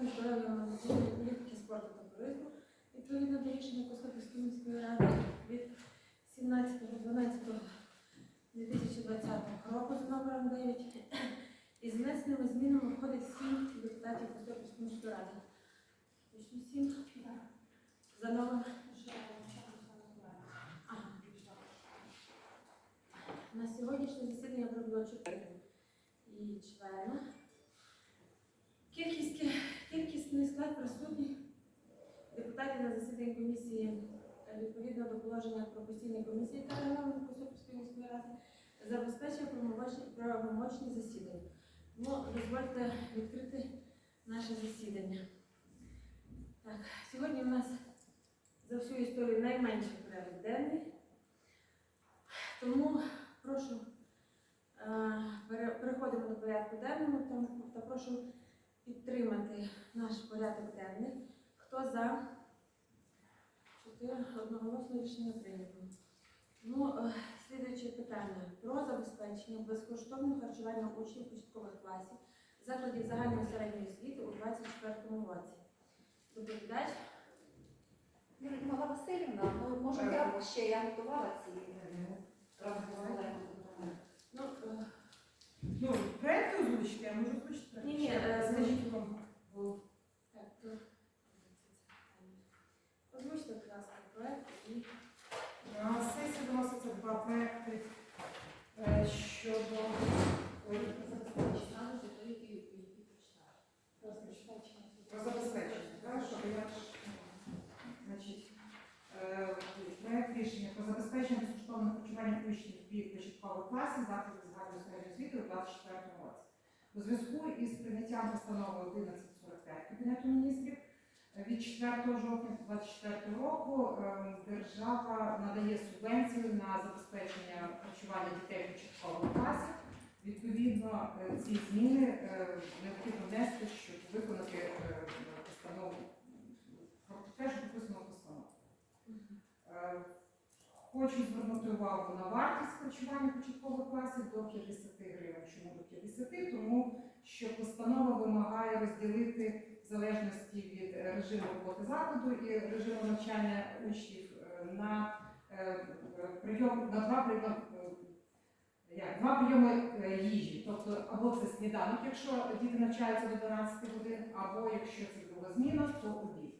здоров'я молодіжної політики, спорту та туризму відповідно до рішення Костопільської міської ради від 17.12.2020 року за номером 9 із внесеними змінами входить сім депутатів Костопільської міської ради. Сім? За Ага. На сьогоднішнє засідання прибуло 4 і члена. Кількість, кількісний склад присутніх депутатів на засіданні комісії е, відповідно до положення про постійні комісії та регламенту Косопільської міської ради забезпечує правомочні, засідання. Тому дозвольте відкрити наше засідання. Так, сьогодні у нас за всю історію найменший порядок денний. Тому прошу е, пере- переходимо до порядку денного та прошу підтримати наш порядок денний. Хто за? Чотири одноголосно рішення прийнято. Ну, е, слідуюче питання про забезпечення безкоштовного харчування учнів початкових класів закладів загальної середньої освіти у 2024 році. Доповідач Людмила Васильівна, ну може я ще я готувала ці разом ну, е, Ну, проект озвучити, я можу озвучити проект. Ні-ні, Ще е, Скажіть вам. так, то озвучте, будь ласка, проект і На сесії виносяться два проекти е, щодо про забезпечення. Так, щоб я значить, е, проект рішення про забезпечення безкоштовного харчування учнів вік початкових класів закладів загальної середньої освіти у 2024 році. У зв'язку із прийняттям постанови 1145 Кабінету міністрів від 4 жовтня 2024 року е, держава надає субвенцію на забезпечення харчування дітей початкових класів. Відповідно, е, ці зміни е, необхідно внести, щоб виконати е, постанову про те, що написано в постанові. Е, Хочу звернути увагу на вартість харчування початкових класів до 50 гривень. Чому до 50? Тому що постанова вимагає розділити в залежності від е, режиму роботи закладу і режиму навчання учнів е, на е, прийом на два прийоми. Як два прийоми е, їжі, тобто або це сніданок, якщо діти навчаються до 12 годин, або якщо це друга зміна, то обід.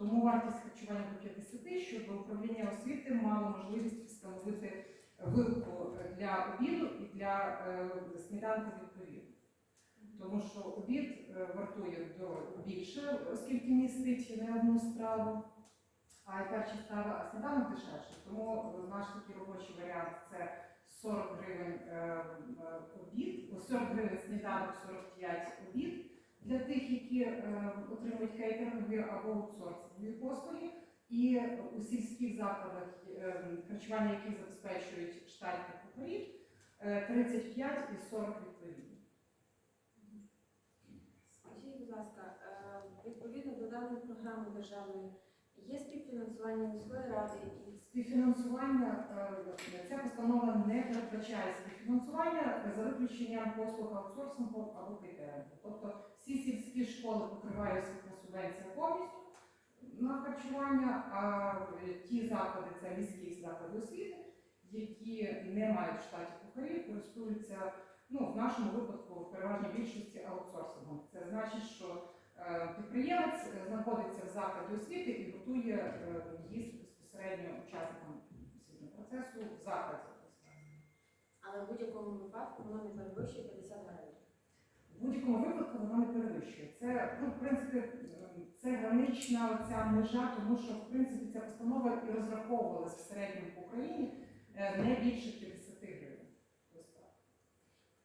Тому вартість харчування до 50, щоб управління освіти мало можливість встановити вилку для обіду і для е, сніданку відповідно. Тому що обід е, вартує більше, оскільки містить не одну страву, а й перша страва, а сніданок дешевше. Тому наш такий робочий варіант це 40 гривень е, обід, 40 гривень сніданок, 45 обід для тих, які е, отримують кейтерингові або аутсорсингові послуги, і у сільських закладах е, харчування, які забезпечують штатних кухарів, е, 35 і 40 відповідно. Скажіть, будь ласка, е, відповідно до даної програми державної є співфінансування міської ради і Співфінансування е, ця постанова не передбачає співфінансування за виключенням послуг аутсорсингу або кейтерингу. Тобто всі сільські школи покриває освітня субвенція повністю на харчування, а е, ті заклади, це міські заклади освіти, які не мають в штаті кухарів, користуються ну, в нашому випадку в переважній більшості аутсорсингом. Це значить, що е, підприємець знаходиться в закладі освіти і готує е, їсти безпосередньо учасникам освітнього процесу в закладі. але в будь-якому випадку воно не перевищує 50 гривень. В будь-якому випадку воно не перевищує. Це, ну, в принципі, це гранична ця межа, тому що в принципі ця постанова і розраховувалась в середньому по Україні е, не більше 50 гривень.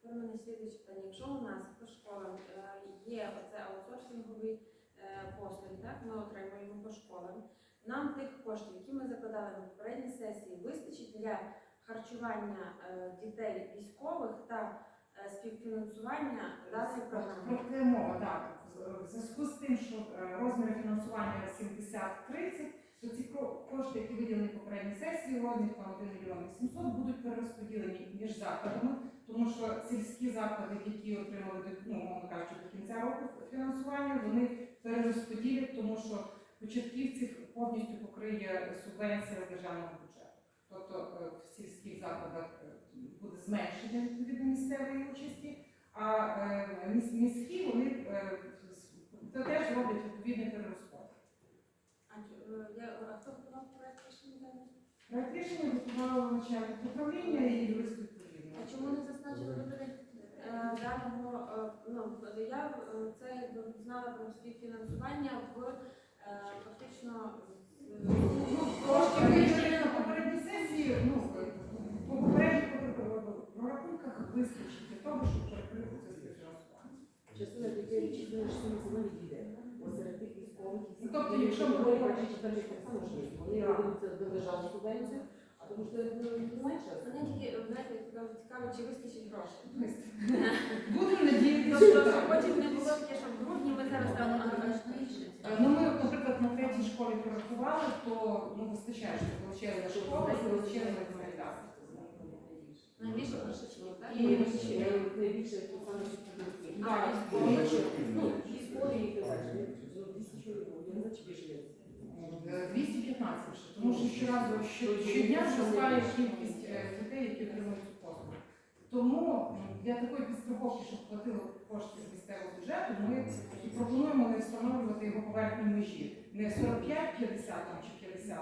Мене слідуюче питання. Якщо у нас по школам е, є оце аутсорсингові е, послуги, так ми отримуємо по школам. Нам тих коштів, які ми закладали на попередній сесії, вистачить для харчування дітей військових та співфінансування даної програми. Про те мова, так. В зв'язку з тим, що е, розміри фінансування 70-30, то ці ко- кошти, які виділені попередній сесії, розмір там 1 мільйон 800, будуть перерозподілені між закладами, тому що сільські заклади, які отримали, до- ну, мовно кажучи, до кінця року фінансування, вони перерозподілять, тому що початківців повністю покриє субвенція з державного бюджету. Тобто е, в сільських закладах е, буде зменшення відповідно місцевої участі, а е, міські вони е, то теж роблять відповідний перерозподіл. А, е, хто готував проект рішення? Дані? Проект рішення готувало начальник управління і юрист відповідно. А чому не зазначили даного, ну, я це якби знала про співфінансування в фактично Ну, трошки вирішили на попередній сесії, ну, по попередніх прорахунках вистачить для того, щоб перекрити це співфінансування. Частина дітей серед тих військових, Ну, тобто, якщо ми говоримо про чотири можливість, вони Так. ведуться до державну субвенцію, а тому що ну, не менше. мене тільки знаєте, цікаво, цікаво, чи вистачить грошей. Будемо надіятися, Тобто, що щоб так. потім не було таке, що в грудні ми зараз там Е, Ну, ми, наприклад, на третій школі порахували, то ну, вистачає, що величезна школа відповідальністю. Найбільше так? І- найбільше то саме чотири. Так. Ну, військові і так. 200 чоловік, я не знаю, чи більше. Е, 215 вже, тому що щоразу що- щодня зростає кількість е, дітей, які отримують цю послугу. Тому для такої підстраховки, щоб платили кошти з місцевого бюджету, ми і пропонуємо не встановлювати його поверхні межі не 45-50 там, чи 50,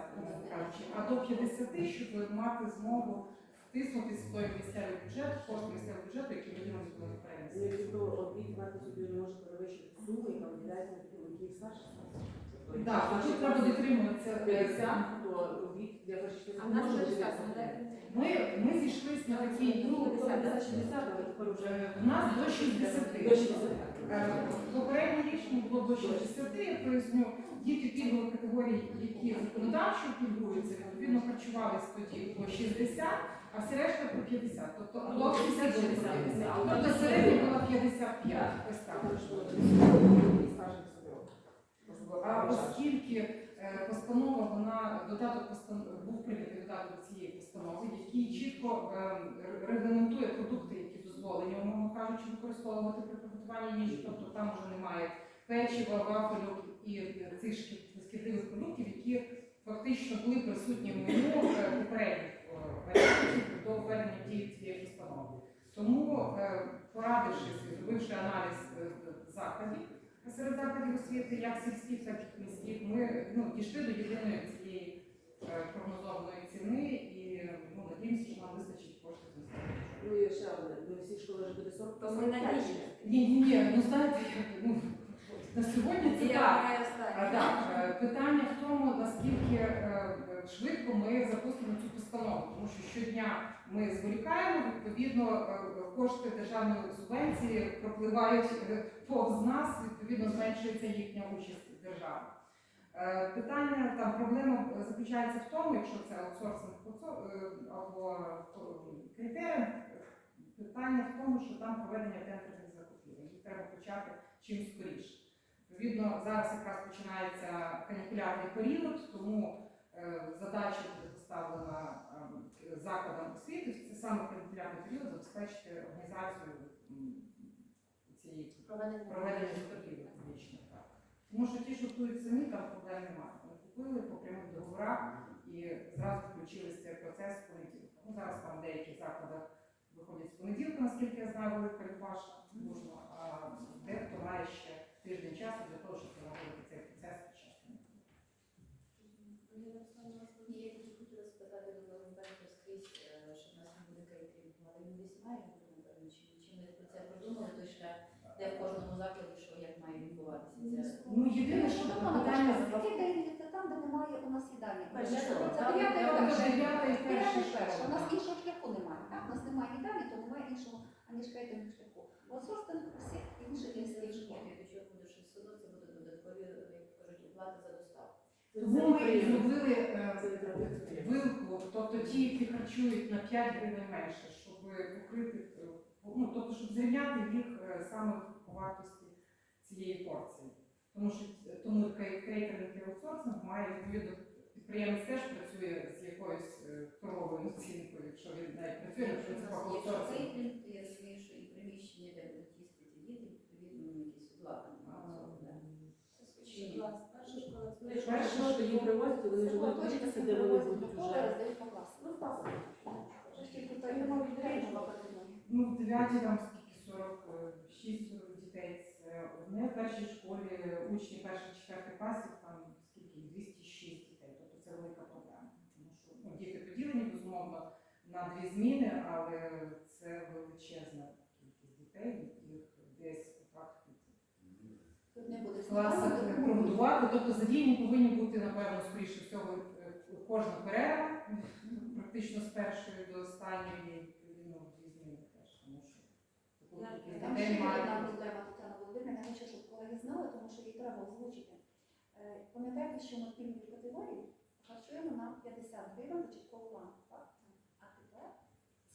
кажучи, а до 50, щоб мати змогу втиснутися в той місцевий бюджет, кошти місцевого бюджету, які виділені були Ну, перенесені. якщо обід мати собі не може перевищити суму, яка виділяється на такі великі старші. Так, а тут треба дотримуватися 50. то обід для перших А. Ми, ми зійшлися на такий Ну, ну, 50-60, але тепер вже У нас до 60. До 60. Е, Попереднє рішення було до 60, я поясню, діти пільгової категорії, які законодавчо пільгуються, відповідно харчувалися тоді по 60, а всі решта по 50. Тобто до 50 до 50. Тобто середня була 55. Ось так. А оскільки е, постанова, вона додаток постан- був прийнятий додаток цієї постанови, який чітко е, регламентує продукти, які дозволені, умовно кажучи, використовувати при приготуванні їжі. Тобто там вже немає печива, вафельок і е, цих шкід- шкідливих продуктів, які фактично були присутні в меню е, попередніх е, варіантів до введення дії цієї постанови. Тому, е, порадившись і зробивши аналіз е, закладів, серед закладів освіти, як сільських, так і міських, ми ну, дійшли до єдиної цієї е, прогнозованої ціни і ну, надіємося, що нам вистачить коштів. Ну і ще одне, до всіх школи вже буде 40 То ми надіємося. Ні, ні, ні, ну знаєте, ну, на сьогодні це Я так. маю А. Так, е, питання в тому, наскільки е, швидко ми запустимо цю постанову, тому що щодня ми зволікаємо, відповідно, е, кошти державної субвенції пропливають е, повз нас, відповідно, зменшується їхня участь держави. Е, Питання там проблема заключається в тому, якщо це аутсорсинг аутсор- е, або критерій, питання в тому, що там проведення тендерних закупівель. Їх треба почати чим скоріше. Відповідно, зараз якраз починається канікулярний період, тому е, задача буде поставлена е, закладам освіти. Це саме канікулярний період забезпечити організацію цієї Проведення. закупівель публічних. Тому що ті, що готують самі, там проблем немає. Вони купили по прямих договорах і зразу включилися в цей процес в понеділка. Ну, зараз там в деяких закладах виходять з понеділка, наскільки я знаю, велика Любаш, можна, а дехто має ще тиждень часу для того, щоб налагодити цей процес під час канікул. Я тільки хотіла спитати до Галинберга скрізь, що в нас не буде критерів, але він десь має бути, напевно, чи, чи ми про це продумали, той шлях, де в кожному закладі, що як має відбуватися це. Ну, єдине, що Що питання це там, де немає у нас їдальні. Це дев'ята і перша. У нас іншого шляху немає. так? У нас немає їдальні, то немає іншого, аніж креативного шляху. Аутсорсинг всі інші інші школи. До чого буде, що все одно це буде додаткові, як оплати за доставку. Тому ми і зробили е, вилку, тобто ті, які харчують на 5 гривень менше, щоб покрити, е, ну, тобто, щоб зрівняти їх е, саме по вартості цієї порції. Тому що е, тому кей- кейтеринг і аутсорсинг має відповідно підприємець теж працює з якоюсь торговою оцінкою, якщо він навіть працює на принципах Якщо аутсорсингу. кейтеринг, то я розумію, що і приміщення, де будуть їсти ті діти, відповідно, ну, якісь обладнання. А, на це, да. Якщо Перше, що, то їм привозять, і вони вже будуть вчитися, де вони будуть вже. Ну. Ну, в 9 там скільки 46 дітей. Це одне в першій школі учні перших четвертих класів, там скільки 206 дітей. Тобто це велика проблема. Тому що ну, діти поділені, безумовно, на дві зміни, але це величезна кількість дітей, яких десь отак Тут не буде в класах прогодувати. Тобто задіяні повинні бути, напевно, скоріше всього, е, кожна перерва, практично з першої до останньої, дві зміни теж, тому що Там ще одна проблема Тетяна Володимирівна, я хочу, щоб колеги знали, тому що її треба озвучити. Е, Пам'ятаєте, що ми пільгові категорії харчуємо на 50 гривень початкову ланку, так? А тепер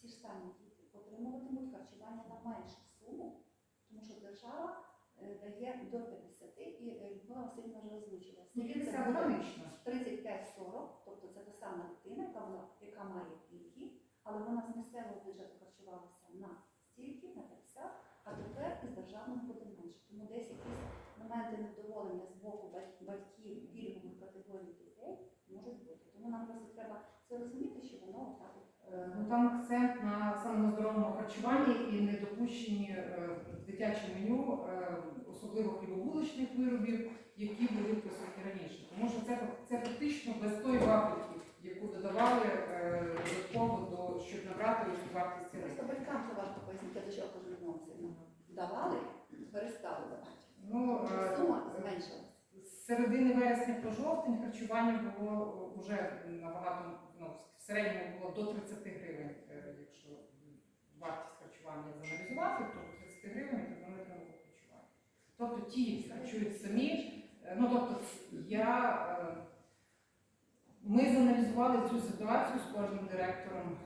ці ж самі діти отримуватимуть харчування на меншу суму, тому що держава дає до 50, і е, Людмила Васильівна вже озвучила. Ну, Скільки це 50 буде? гранично. 35-40, тобто це та сама дитина, яка, вона, яка має пільги, але вона з місцевого бюджету харчувалася на стільки, на 50, а тепер із державного буде менше. Тому десь якісь моменти невдоволення з боку батьків пільгових категорій дітей можуть бути. Тому нам просто треба це розуміти, що воно так. Е, Ну там акцент на самому здоровому харчуванні і не допущені е, в дитяче меню, е, особливо хлібобулочних виробів, які були присутні раніше. Тому що це, це фактично без тої вафельки, яку додавали додатково до щоб набрати ось вартість ціни. Просто батькам це важко пояснити, до чого кажу Людмила Давали, перестали давати. Ну, Сума зменшилася. З середини вересня по жовтень харчування було вже набагато, ну, середньому було до 30 гривень, е, якщо вартість харчування заналізувати, то 30 гривень то вони отримали харчування. Тобто ті, які харчують самі, е, ну тобто я, е, ми заналізували цю ситуацію з кожним директором,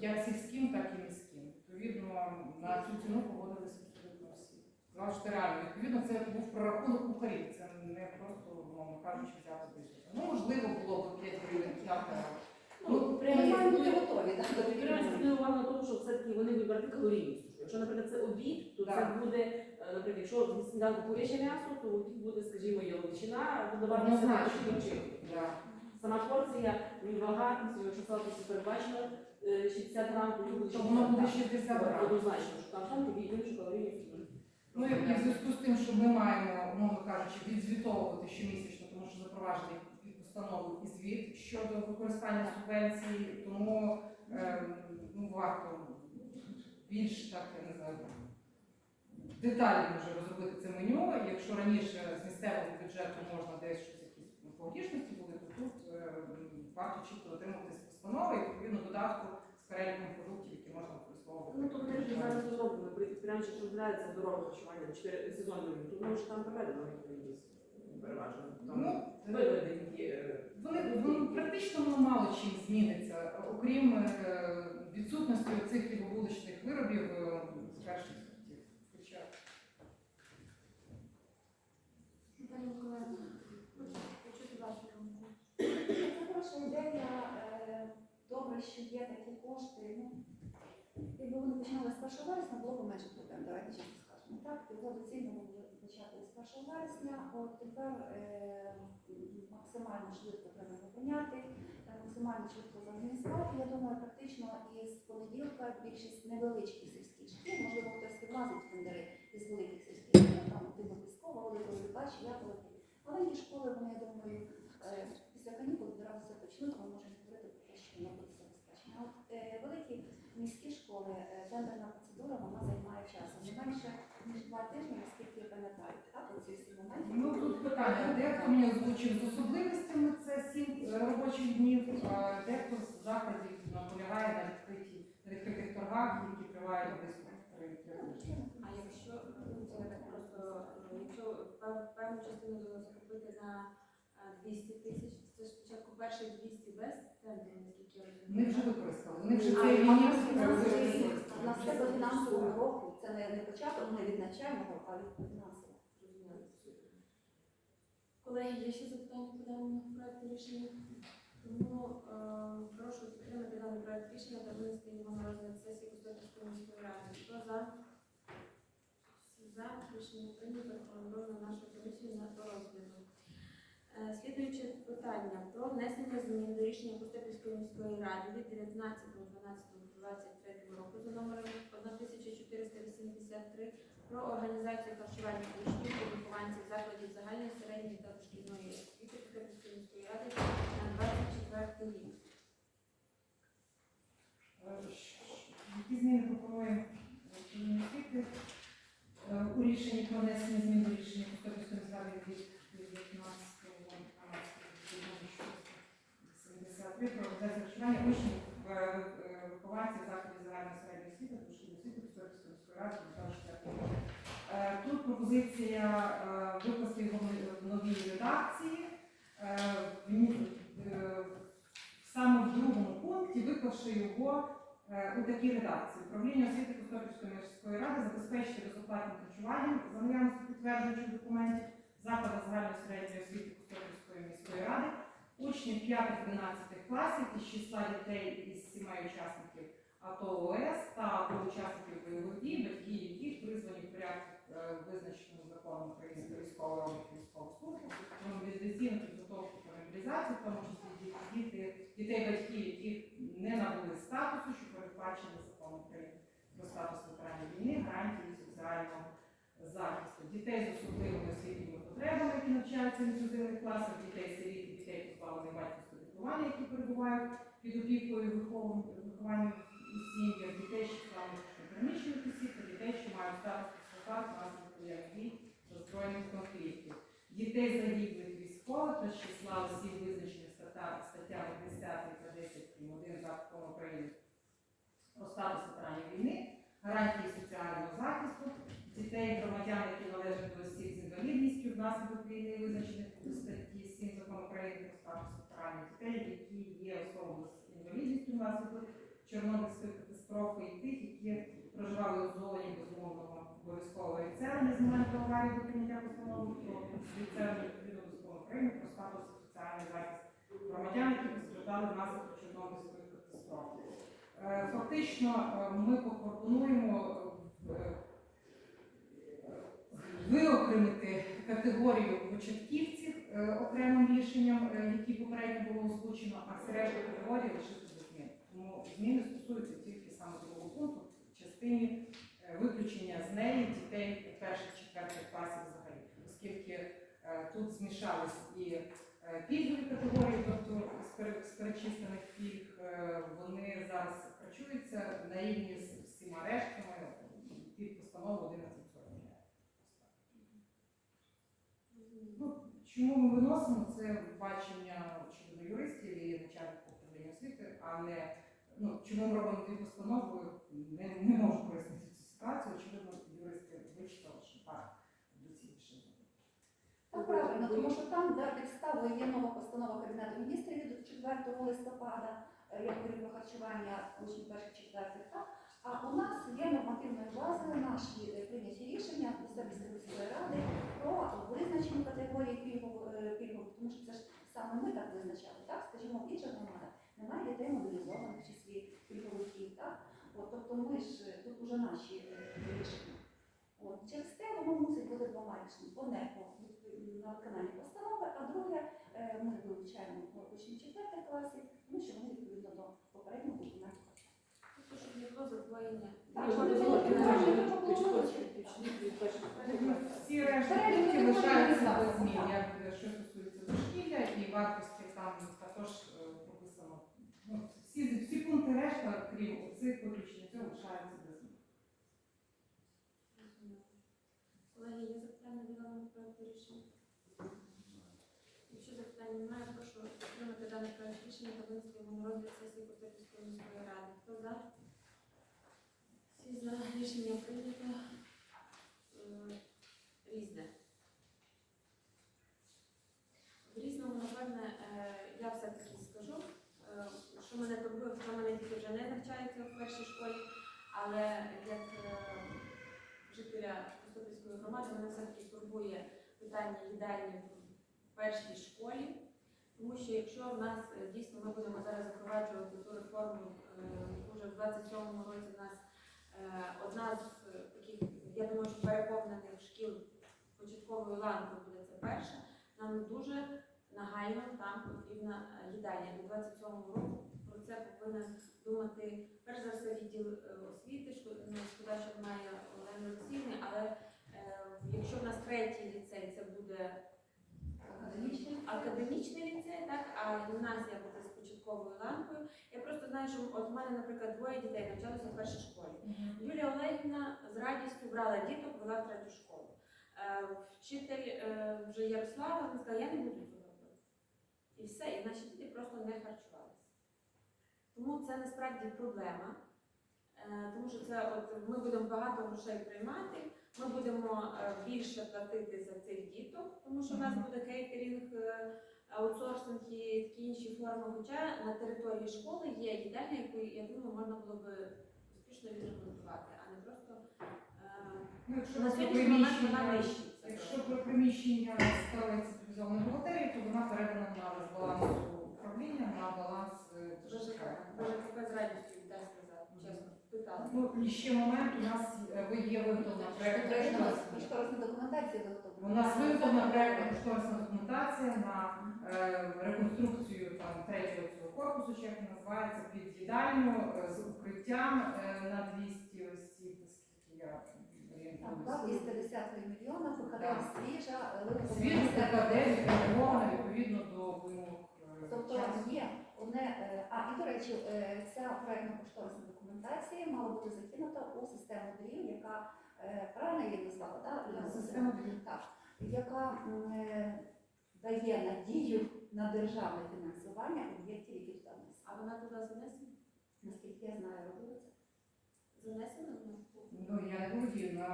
як сільським, так і міським. Відповідно, на цю ціну погодилися абсолютно всі. Сказали, що це реально. Відповідно, це був прорахунок кухарів. Це не просто, мовно кажучи, взяти десь. Ну, можливо, було б 5 гривень так. Ну, Ми маємо бути готові, так? до таких звернути увагу на тому, що все-таки вони вибрати калорійність. Якщо, наприклад, це обід, то це Так. буде, е, наприклад, якщо в сніданку куряче м'ясо, то обід буде, скажімо, яловичина, додаватися Однозначно. чином. Да. Сама порція, він вага, якщо салатися передбачено е, 60 грам, то буде То воно буде 60 60 грам. Однозначно, що там там тобі іншу калорійність. Ну і в зв'язку з тим, що ми маємо, умовно кажучи, відзвітовувати щомісячно, тому що запроваджений під і звіт щодо використання субвенцій, тому ем, ну, варто більш так, я не знаю, детально вже розробити це меню. Якщо раніше з місцевого бюджету можна десь щось якісь ну, погішності були, то тут ем, варто чітко дотримуватися постанови і відповідно додатку з переліком продуктів, які можна використовувати. Ну, то вони ж зараз розроблено, підприємстві, що розглядається здорове харчування, 4 сезонні, то воно ж там проведено відповідність. Переважно. Ну, виведені е, Вони, вони практично воно мало чим зміниться, окрім е, відсутності цих хлібобулочних виробів е, з перших сортів. Хоча Пані Миколаївна, хочу почути вашу думку. Це хороша ідея. е, Добре, що є такі кошти. Ну, якби вони починали з 1 вересня, було б менше проблем. Давайте чесно скажемо. Так, його доцільно було почати з 1 вересня. От тепер е, максимально швидко треба його прийняти, е, максимально швидко зорганізувати. Я думаю, практично із понеділка більшість невеличких сільських шкіл, можливо, хтось і тендери із великих сільських шкіл, там Тимопіскова, Великої Липач, Яковлевки. Маленькі школи, вони, я думаю, е, після канікул одразу все почнуть, ми можемо говорити про те, що воно буде забезпечено. От е, великі міські школи, е, тендерна процедура, вона займає час. Не менше ніж два тижні, наскільки я пам'ятаю, так, оці всі моменти. ну тут питання, дехто мені озвучив з особливостями це сім е, робочих днів, а дехто з закладів наполягає на відкритій на відкритих торгах, які тривають близько три тижні. А якщо ну, це так просто, е, якщо певну частину закупити на е, 200 тисяч, це ж спочатку перші 200 без тендеру, наскільки я розумію. Вони вже використали, вони вже цей ліміт. У нас це до фінансового року, це не, не початок, не від навчального, а від фінансового. Колеги, є ще запитання по даному проекту рішення? Тому е, прошу підтримати даний проект рішення та винести його на розгляд сесії Костопільської міської ради. Хто за? Всі за рішення прийнято рекомендовано нашу комісію на розгляду. Е, Слід питання про внесення змін до рішення Костопільської міської ради від 19.12.23 року за номером 1483 про організацію харчування учнів і вихованців закладів загальної середньої та дошкільної освіти Костопільської міської ради на 24 рік. Які зміни пропонуємо Е, у рішенні про внесення змін до рішення Костопільської міськради від 19.12.73 про учнів е, е, вихованців закладів загальної середньої освіти дошкільної освіти Костопільської міської ради на 24. Е, Тут пропозиція е, викласти його в новій редакції. Е, е, Саме в другому пункті виклавши його е, у такій редакції. Управління освіти Костопільської міської ради забезпечити безоплатним харчуванням за наявності підтверджуючих документів заклади загальної середньої освіти Костопільської міської ради, учнів 5-12 класів із числа дітей із сімей учасників АТО ОС та учасників бойових дій, батьки яких призвані в порядку е, визначеному законом України про військову роботу військову службу, про мобілізаційну підготовку та мобілізацію, в тому числі ді- діти, дітей батьків, яких не набули статусу, що передбачені законом України про статус ветеранів війни, гарантії соціального захисту, дітей з особливими освітніми потребами, які навчаються в інклюзивних класах, дітей сиріт, і дітей позбавлених батьківського піклування, які перебувають під опікою вихованням у дітей, що стануть переміщених осіб, та дітей, що мають статус солдат внаслідок воєнних дій та збройних конфліктів, дітей загиблих військових та з числа осіб, визначених статтями 10 та 10 прим. 1 Закону України про статус ветеранів війни, гарантії соціального захисту, дітей громадян, які належать до осіб з інвалідністю внаслідок війни, визначених у статті 7 Закону України про статус ветеранів, дітей, які є особами з інвалідністю внаслідок Чорнобильської катастрофи, і тих, які проживали у зоні безумовного обов'язкового відселення з моменту аварії до прийняття постанови про відселення відповідно до закону України про статус соціальний захист громадян, які постраждали внаслідок Чорнобильської катастрофи. Е, Фактично, е, ми пропонуємо е, виокремити категорію початківців е, окремим рішенням, е, які попередньо було озвучено, а все решта лишити без змін. Тому зміни стосуються тільки саме другого пункту в частині е, виключення з неї дітей перших четвертих класів взагалі, оскільки тут змішались і пільгові категорії, тобто з перечислених пільг, вони зараз харчуються на рівні з всіма рештами під постанову 1140. Ну, чому ми виносимо це бачення очевидно юристів і начальника управління освіти, а не ну чому ми робимо дві постанови, не, не можу пояснити цю ситуацію. Очевидно, юристи вичитали, що так доцільніше. Так, правильно, тому що там, де підставою є нова постанова Кабінету міністрів від 4 листопада, е, як говорив про харчування учнів перших четвертих, так? А у нас є нормативною базою наші е, прийняті рішення Костопільської міської ради про визначені категорії е, пільгових, тому що це ж саме ми так визначали, так? Скажімо, в інших громадах немає дітей мобілізованих в числі пільговиків, так? От, тобто ми ж е, тут уже наші рішення. От, через те воно мусить бути двома рішеннями. Одне на виконання постанови, а друге ми вивчаємо учнів четвертих класів, тому що вони відповідно до попереднього документу. Щоб задвоєння. Всі решта не лишаються без змін, як е, що стосується дошкілля і вартості там також е, прописано. Ну, всі, всі пункти решта, крім цих виключення цього, лишаються без змін. Колеги, є запитання до даного проекту рішення? Якщо запитань немає, прошу підтримати даний проект рішення та винести його на розгляд сесії Костопільської міської ради. Хто за? Всі за рішення прийнято. Е, Різне. В різному, напевне, е, я все-таки скажу, е, що мене турбує, що мене діти вже не навчаються в першій школі, але як жителя Костопільської громади мене все-таки турбує питання їдальні в першій школі. Тому що якщо в нас дійсно ми будемо зараз запроваджувати ту реформу, вже в 27-му році в нас одна з е, таких, я думаю, що переповнених шкіл початковою ланкою буде це перша, нам дуже нагально там потрібна е, їдальня. До 27-го року про це повинен думати перш за все відділ е, освіти. Ну, шкода, що немає Олени Олексіївни, але е, якщо в нас третій ліцей, це буде Академічний? ліцей, так, а гімназія буде початковою ланкою. Я просто знаю, що от у мене, наприклад, двоє дітей навчалися в першій школі. Юлія Олегівна з радістю брала діток, вела в третю школу. Е, Вчитель е, вже Ярослава сказала, я не буду цього робити. І все, і наші діти просто не харчувалися. Тому це насправді проблема. Е, Тому що це от ми будемо багато грошей приймати, ми будемо більше платити за цих діток, тому що в нас буде кейтерінг, аутсорсинг і такі інші форми. Хоча на території школи є їдальня, яку я думаю, можна було би успішно відремонтувати, а не просто е, Ну, якщо на про сьогоднішній момент вона приміщення, нищиться. якщо про приміщення ставить спеціалізованої бухгалтерії, то вона передана на з балансу управління на баланс е, ЖКХ. з радістю віддасть назад, чесно, питала. Ну, і ще момент, у нас е, ви є виготовлена проєктна кошторисна. Кошторисна документація. У нас виготовлена проєктна кошторисна документація на е, реконструкцію там третього цього корпусу, чи як він називається, під їдальню е, з укриттям е, на 200 осіб, наскільки я орієнтуюся. 210 мільйона, Так. свіжа, Свіжу відреагована відповідно до вимог е, Тобто є одне, е, а і до речі, е, ця проектна кошторисна документація мала бути закинута у систему дрів, яка е, правильно її назвала, так? Система дрів. Так, яка е, дає надію на державне фінансування об'єктів, які туди внесені. А вона туди занесена? Наскільки я знаю, робили це. Занесена вона? Ну, я не на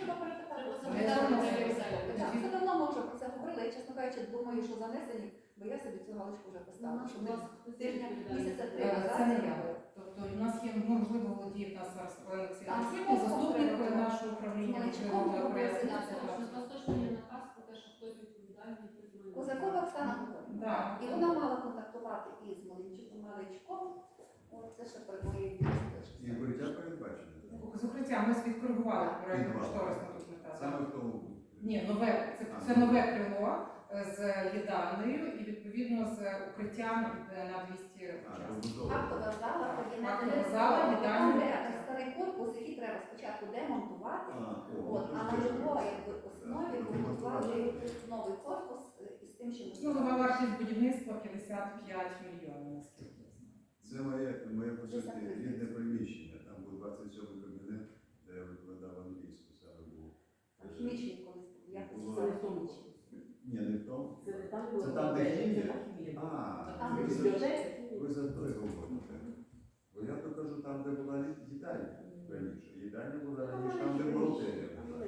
Ну, добре, давно- Так, це давно ми вже про це говорили. Я, чесно кажучи, думаю, що занесені, бо я собі цю галочку вже поставила. Що ми тижня, місяця три Е, назад Це не я. Тобто у нас є, ну, можливо, володіє в нас зараз всі Олексійовна, заступник нашого управління, Смоличком можливо, робили, проєкту. да, Козакова Оксана. Да. І вона мала контактувати із Малинчуком Маличком. От це ще моїй дійсності. І укриття передбачено. З укриттям ми відкоригували проєктну кошторисну документацію. Саме в тому. Ні, нове, це, це нове крило е, з їдальнею і відповідно з укриттям е, на 200 А, учасників. Актова зала, кабінет зала, їдальня. старий корпус, який треба спочатку демонтувати. А, От, ну, а на його основі побудували новий корпус е, тим, що ми Ну, нова вартість будівництва 55 мільйонів, наскільки я знаю. Це моє, моє по суті, рідне приміщення. Там був 27 кабінет, де я викладав англійську саме був. Там хімічний колись був, якось Було. саме хімічний. Ні, не в тому. Це не там, Це там, де хімія? хімія. А, Там, ви за, бібліотека, ви за той говорите. Бо я то кажу, там, де була лі- їдальня раніше. Їдальня була раніше, там, де бухгалтерія була.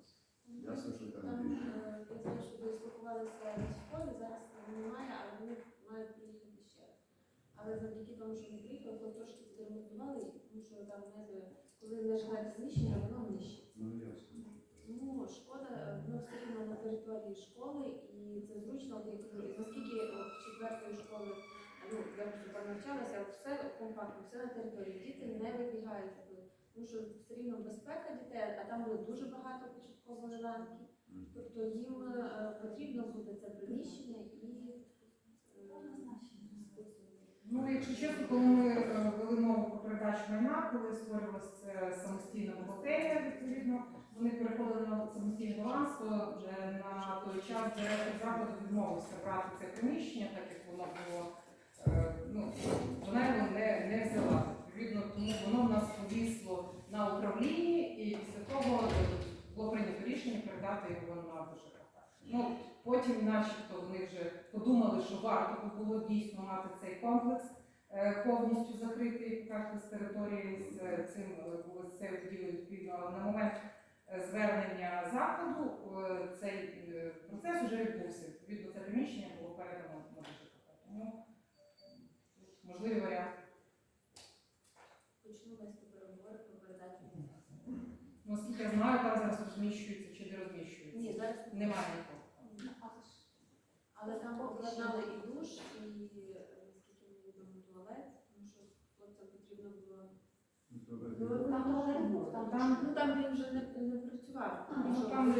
Ось. Ясно, що там Там, більше. е, я знаю, що ви спілкувалися в школі, зараз немає, але вони мають приїхати ще раз. Але що вони приїхали, то трошки відремонтували, тому що там не коли не живе приміщення, воно нищиться. Ну, ясно. Ну, шкода, ну все рівно на території школи, і це зручно, от я кажу, і наскільки от четвертої школи, ну я просто там навчалася, все компактно, все на території. Діти не вибігають, тому що все рівно безпека дітей, а там буде дуже багато початкової ланки. Тобто їм е, потрібно буде це приміщення і е, Ну, якщо чесно, коли ми е, вели мову про передачу майна, коли створювалася самостійна бухгалтерія, відповідно, вони переходили на самостійний баланс, то е, на той час директор закладу відмовився брати це приміщення, так як воно було, е, ну, вона його не, не взяла. Відповідно, тому воно в нас повісло на управлінні, і після того е, було прийнято рішення передати його на БЖКХ. Ну, потім, начебто, вони вже подумали, що варто би було дійсно мати цей комплекс е, повністю закритий, кажете, з території з е, цим е, будівлею відповідно. Але на момент звернення закладу цей процес вже відбувся. Відповідно, це приміщення було передано на БЖКХ. Тому тут можливий варіант. почну вести переговори про передачу. Ну, Наскільки я знаю, там зараз розміщується чи не розміщується. Ні, зараз Немає нікого. Ну, але ж Але там обладнали і душ, і е, наскільки мені відомо туалет, тому що хлопцям потрібно було Ну, Там туалет був, там Там- Ну там він вже не, не працював. А, Ну, Що там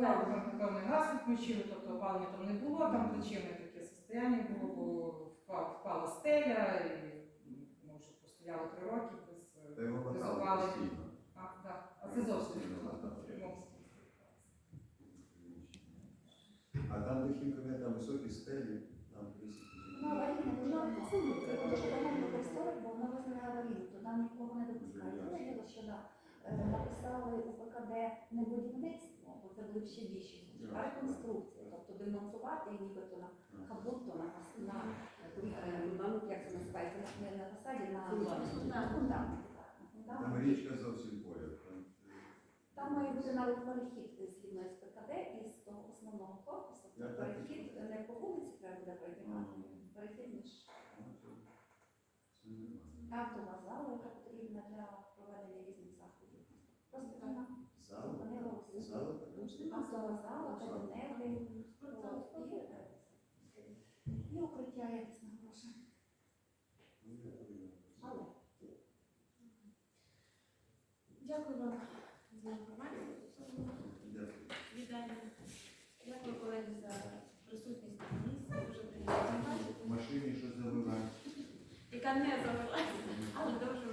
там певний газ відключили, тобто опалення там не було, там причини таке состояння було, бо впала, впала стеля, і ну, може постояло три роки без. е, Та його без латали опалення. постійно. А, да. а це зовсім не Постійно було. А там, де хімками, там високі стелі, там тисячі. Ну, аварійне, воно це дуже давно використовують, бо воно визнає нікого не допускають. Діло, що е, написали у ПКД не будівництво, бо це були ще більші, а реконструкція, тобто демонтувати і нібито на кабутто на, е, як це називається, на фасаді, на Фундаменті. на Там річка зовсім. Там, Там має бути навіть перехід згідно з ПКД із того основного корпусу. Перехід не по вулиці треба буде перебігати, перехід між. Автова зала, яка потрібна для проведення різних заходів. Просто вона зупинила усі. Автова зала, кабінети, і, укриття якесь на гроші. Ну, Але Дякую вам не завелася, але дуже.